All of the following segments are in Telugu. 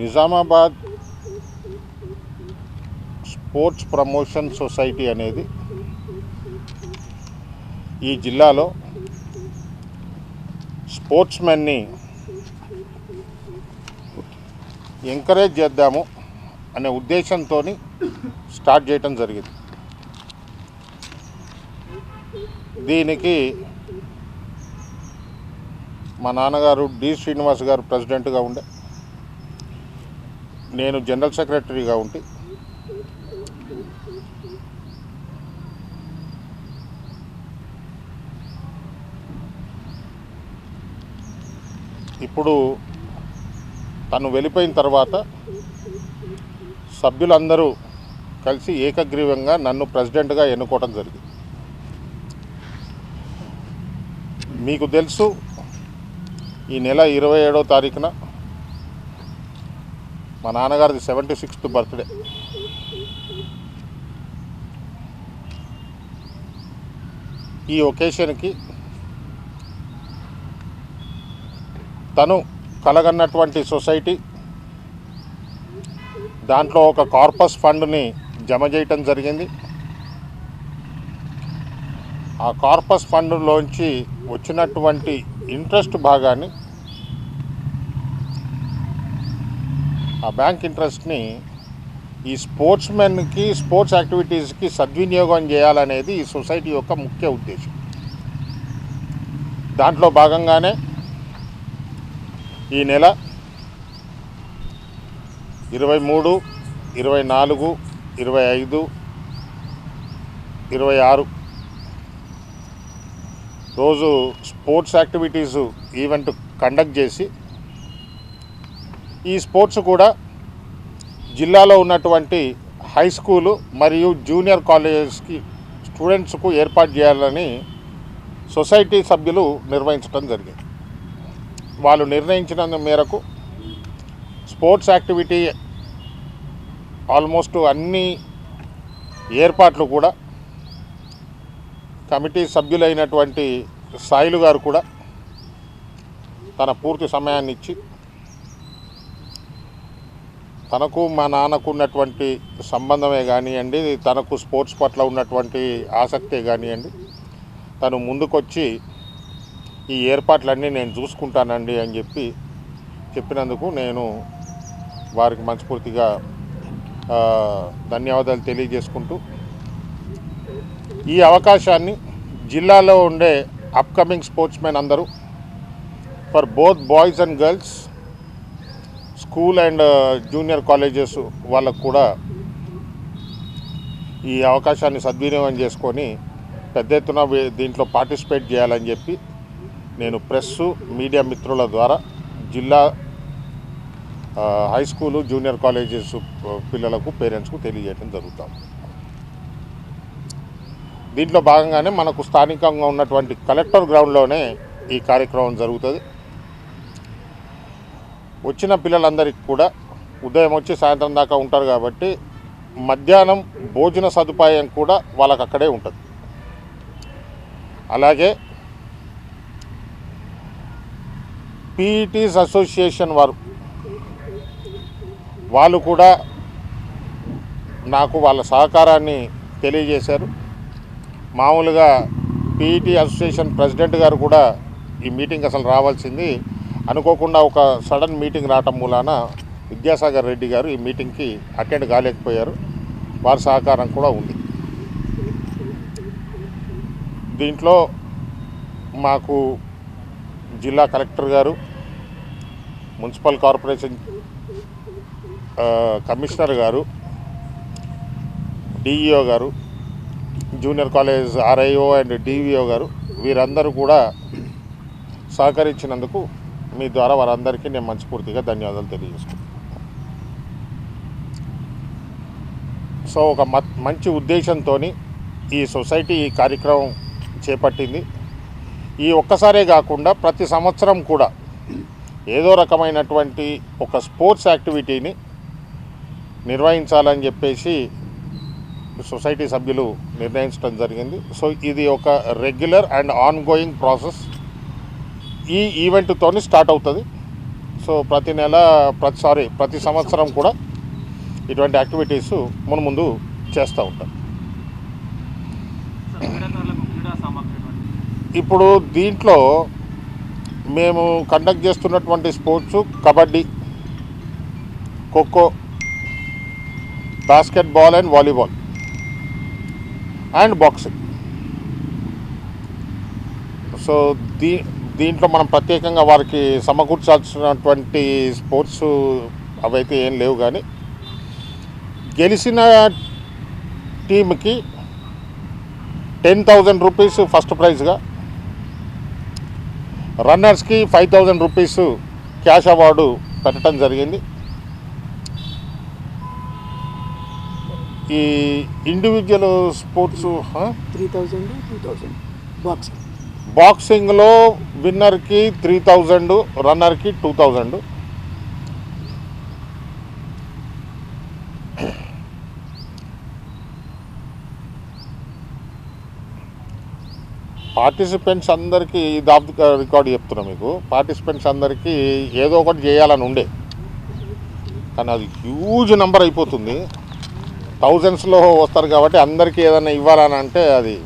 నిజామాబాద్ స్పోర్ట్స్ ప్రమోషన్ సొసైటీ అనేది ఈ జిల్లాలో స్పోర్ట్స్మెన్ని ఎంకరేజ్ చేద్దాము అనే ఉద్దేశంతో స్టార్ట్ చేయటం జరిగింది. దీనికి మా నాన్నగారు డి. శ్రీనివాస్ గారు ప్రెసిడెంట్గా ఉండే నేను జనరల్ సెక్రటరీగా ఉండి ఇప్పుడు తను వెళ్ళిపోయిన తర్వాత సభ్యులందరూ కలిసి ఏకగ్రీవంగా నన్ను ప్రెసిడెంట్గా ఎన్నుకోవడం జరిగింది. మీకు తెలుసు ఈ నెల ఇరవై ఏడో తారీఖున మా నాన్నగారిది సెవెంటీ సిక్స్త్ బర్త్డే. ఈ ఒకేషన్కి తను కలగన్నటువంటి సొసైటీ దాంట్లో ఒక కార్పస్ ఫండ్ని జమ చేయటం జరిగింది. ఆ కార్పస్ ఫండ్లోంచి వచ్చినటువంటి ఇంట్రెస్ట్ భాగాన్ని ఆ బ్యాంక్ ఇంట్రెస్ట్ని ఈ స్పోర్ట్స్ మెన్కి స్పోర్ట్స్ యాక్టివిటీస్కి సద్వినియోగం చేయాలనేది ఈ సొసైటీ యొక్క ముఖ్య ఉద్దేశం. దాంట్లో భాగంగానే ఈ నెల ఇరవై మూడు ఇరవై నాలుగు ఇరవై ఐదు ఇరవై ఆరు రోజు స్పోర్ట్స్ యాక్టివిటీస్ ఈవెంట్ కండక్ట్ చేసి ఈ స్పోర్ట్స్ కూడా జిల్లాలో ఉన్నటువంటి హై స్కూలు మరియు జూనియర్ కాలేజెస్కి స్టూడెంట్స్కు ఏర్పాటు చేయాలని సొసైటీ సభ్యులు నిర్వహించడం జరిగింది. వాళ్ళు నిర్ణయించిన మేరకు స్పోర్ట్స్ యాక్టివిటీ ఆల్మోస్ట్ అన్ని ఏర్పాట్లు కూడా కమిటీ సభ్యులైనటువంటి సాయిలు గారు కూడా తన పూర్తి సమయాన్ని ఇచ్చి తనకు మా నాన్నకు ఉన్నటువంటి సంబంధమే కానివ్వండి తనకు స్పోర్ట్స్ పట్ల ఉన్నటువంటి ఆసక్తే కానివ్వండి తను ముందుకొచ్చి ఈ ఏర్పాట్లన్నీ నేను చూసుకుంటానండి అని చెప్పి చెప్పినందుకు నేను వారికి మనస్ఫూర్తిగా ధన్యవాదాలు తెలియజేసుకుంటూ ఈ అవకాశాన్ని జిల్లాలో ఉండే అప్కమింగ్ స్పోర్ట్స్మెన్ అందరూ for both boys and girls school and junior colleges వాళ్ళకు కూడా ఈ అవకాశాన్ని సద్వినియోగం చేసుకొని పెద్ద ఎత్తున దీంట్లో పార్టిసిపేట్ చేయాలని చెప్పి నేను ప్రెస్ మీడియా మిత్రుల ద్వారా జిల్లా హై స్కూలు జూనియర్ కాలేజెస్ పిల్లలకు పేరెంట్స్కు తెలియజేయడం జరుగుతాం దీంట్లో భాగంగానే మనకు స్థానికంగా ఉన్నటువంటి కలెక్టర్ గ్రౌండ్లోనే ఈ కార్యక్రమం జరుగుతుంది. వచ్చిన పిల్లలందరికీ కూడా ఉదయం వచ్చి సాయంత్రం దాకా ఉంటారు కాబట్టి మధ్యాహ్నం భోజన సదుపాయం కూడా వాళ్ళకు అక్కడే ఉంటుంది. అలాగే పీఈటీస్ అసోసియేషన్ వారు వాళ్ళు కూడా నాకు వాళ్ళ సహకారాన్ని తెలియజేశారు. మామూలుగా పీఈటీ అసోసియేషన్ ప్రెసిడెంట్ గారు కూడా ఈ మీటింగ్ అసలు రావాల్సింది అనుకోకుండా ఒక సడన్ మీటింగ్ రావటం మూలాన విద్యాసాగర్ రెడ్డి గారు ఈ మీటింగ్కి అటెండ్ కాలేకపోయారు. వారి సహకారం కూడా ఉంది. దీంట్లో మాకు జిల్లా కలెక్టర్ గారు మున్సిపల్ కార్పొరేషన్ కమిషనర్ గారు డిఈఓ గారు junior college RIO and DVO గారు వీరందరూ కూడా సహకరించినందుకు మీ ద్వారా వారందరికీ నేను మనస్ఫూర్తిగా ధన్యవాదాలు తెలియజేసుకుంటాను సో ఒక మంచి ఉద్దేశంతో ఈ సొసైటీ ఈ కార్యక్రమం చేపట్టింది. ఈ ఒక్కసారే కాకుండా ప్రతి సంవత్సరం కూడా ఏదో రకమైనటువంటి ఒక స్పోర్ట్స్ యాక్టివిటీని నిర్వహించాలని చెప్పేసి సొసైటీ సభ్యులు నిర్ణయించడం జరిగింది. సో ఇది ఒక రెగ్యులర్ అండ్ ఆన్గోయింగ్ ప్రాసెస్. ఈ ఈవెంట్తో స్టార్ట్ అవుతుంది. సో ప్రతి నెల ప్రతి సారీ ప్రతి సంవత్సరం కూడా ఇటువంటి యాక్టివిటీస్ మన ముందు చేస్తూ ఉంటాం. ఇప్పుడు దీంట్లో మేము కండక్ట్ చేస్తున్నటువంటి sports kabaddi kho-kho basketball and volleyball and boxing so దీ దీంట్లో మనం ప్రత్యేకంగా వారికి సమకూర్చాల్సినటువంటి స్పోర్ట్స్ అవైతే ఏం లేవు కానీ గెలిచిన టీంకి టెన్ థౌజండ్ రూపీస్ ఫస్ట్ ప్రైజ్గా రన్నర్స్కి five thousand rupees cash award పెట్టడం జరిగింది. ఈ individual sports three thousand two thousand boxing బాక్సింగ్లో విన్నర్కి త్రీ థౌజండ్ రన్నర్కి టూ థౌజండ్. పార్టిసిపెంట్స్ అందరికీ ఇది ఆఫ్ రికార్డ్ చెప్తున్నా మీకు. పార్టిసిపెంట్స్ అందరికీ ఏదో ఒకటి చేయాలని ఉండే. కానీ అది హ్యూజ్ నెంబర్ అయిపోతుంది. థౌజండ్స్లో వస్తారు కాబట్టి అందరికీ ఏదైనా ఇవ్వాలని అంటే అది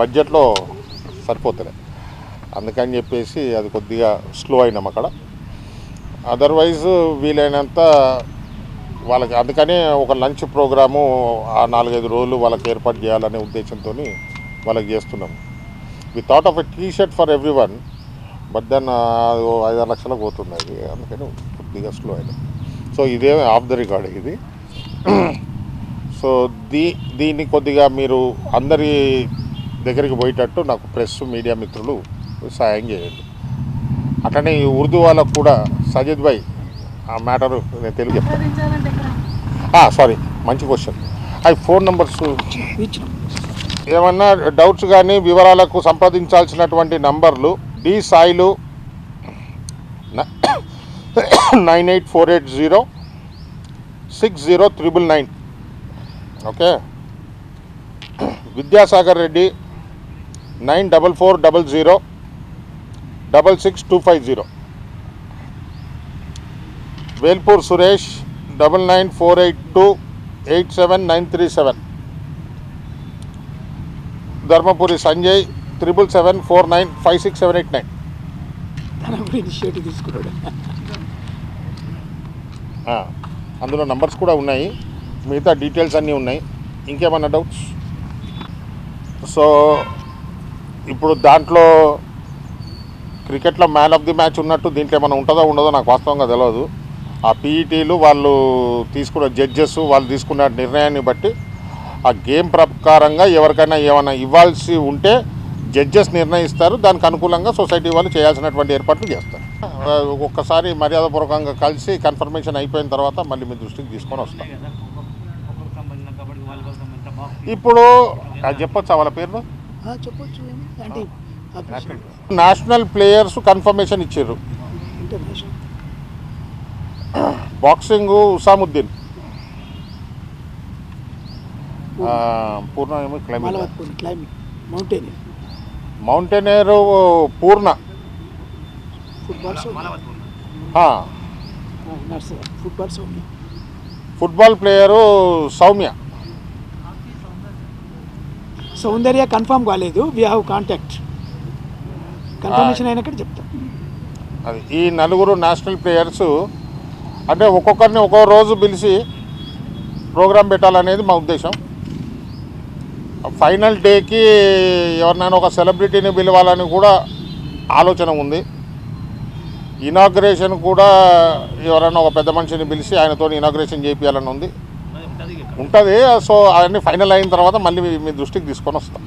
బడ్జెట్లో సరిపోతుంది అందుకని చెప్పేసి అది కొద్దిగా స్లో అయినాం అక్కడ. అదర్వైజ్ వీలైనంత వాళ్ళకి అందుకనే ఒక లంచ్ ప్రోగ్రాము ఆ నాలుగైదు రోజులు వాళ్ళకి ఏర్పాటు చేయాలనే ఉద్దేశంతో వాళ్ళకి చేస్తున్నాము we thought of a T shirt for everyone but then ఐదారు లక్షలకు పోతుంది అది. అందుకని కొద్దిగా స్లో అయినా. సో ఇదే ఆఫ్ ద రికార్డ్ ఇది. సో దీ దీన్ని కొద్దిగా మీరు అందరి దగ్గరికి పోయేటట్టు నాకు ప్రెస్ మీడియా మిత్రులు సాయం చేయండి. అట్లనే ఈ ఉర్దూ వాళ్ళకు కూడా సజిద్ భాయ్ ఆ మ్యాటర్ నేను తెలుగు చెప్తాను సారీ మంచి క్వశ్చన్ అవి ఫోన్ నెంబర్స్ ఏమన్నా డౌట్స్ కానీ వివరాలకు సంప్రదించాల్సినటువంటి నంబర్లు D Sailu nine eight four eight zero six zero triple nine. Okay? Vidyasagar Reddy nine double four double zero double six two five zero. Velpur Suresh double nine four eight two eight seven nine three seven. Dharmapuri Sanjay triple seven four nine five six seven eight nine. Initiative తీసుకున్నాడు అందులో నంబర్స్ కూడా ఉన్నాయి. మిగతా డీటెయిల్స్ అన్నీ ఉన్నాయి. ఇంకేమన్నా డౌట్స్? సో ఇప్పుడు దాంట్లో క్రికెట్లో మ్యాన్ ఆఫ్ ది మ్యాచ్ ఉన్నట్టు దీంట్లో ఏమైనా ఉంటుందో ఉండదో నాకు వాస్తవంగా తెలియదు ఆ పీఈటీలు వాళ్ళు తీసుకున్న జడ్జెస్ వాళ్ళు తీసుకున్న నిర్ణయాన్ని బట్టి ఆ గేమ్ ప్రకారంగా ఎవరికైనా ఏమైనా ఇవ్వాల్సి ఉంటే జడ్జెస్ నిర్ణయిస్తారు. దానికి అనుకూలంగా సొసైటీ వాళ్ళు చేయాల్సినటువంటి ఏర్పాట్లు చేస్తారు. ఒక్కసారి మర్యాదపూర్వకంగా కలిసి కన్ఫర్మేషన్ అయిపోయిన తర్వాత మళ్ళీ మీ దృష్టికి తీసుకొని వస్తాం. ఇప్పుడు అది చెప్పొచ్చా వాళ్ళ పేర్లు? ఆ, చెప్పొచ్చు నేషనల్ ప్లేయర్స్ కన్ఫర్మేషన్ ఇచ్చారు. బాక్సింగ్ ఉసాముద్దీన్ పూర్ణ ఏమో climbing మాలవత్పూర్ climbing mountain mountaineer Purna football player Soumya Soundarya confirm కాలేదు వి హ్యావ్ కాంటాక్ట్ కన్ఫర్మేషన్ అయినాక చెప్తాం. అది ఈ నలుగురు నేషనల్ ప్లేయర్స్ అంటే ఒక్కొక్కరిని ఒక్కో రోజు పిలిచి ప్రోగ్రాం పెట్టాలనేది మా ఉద్దేశం. ఫైనల్ డేకి ఎవరినైనా ఒక సెలబ్రిటీని పిలవాలని కూడా ఆలోచన ఉంది. ఇనాగ్రేషన్ కూడా ఎవరైనా ఒక పెద్ద మనిషిని పిలిచి ఆయనతో ఇనాగ్రేషన్ చేయించాలని ఉంది. ఉంటుంది. సో అవన్నీ ఫైనల్ అయిన తర్వాత మళ్ళీ మీ దృష్టికి తీసుకొని వస్తాం.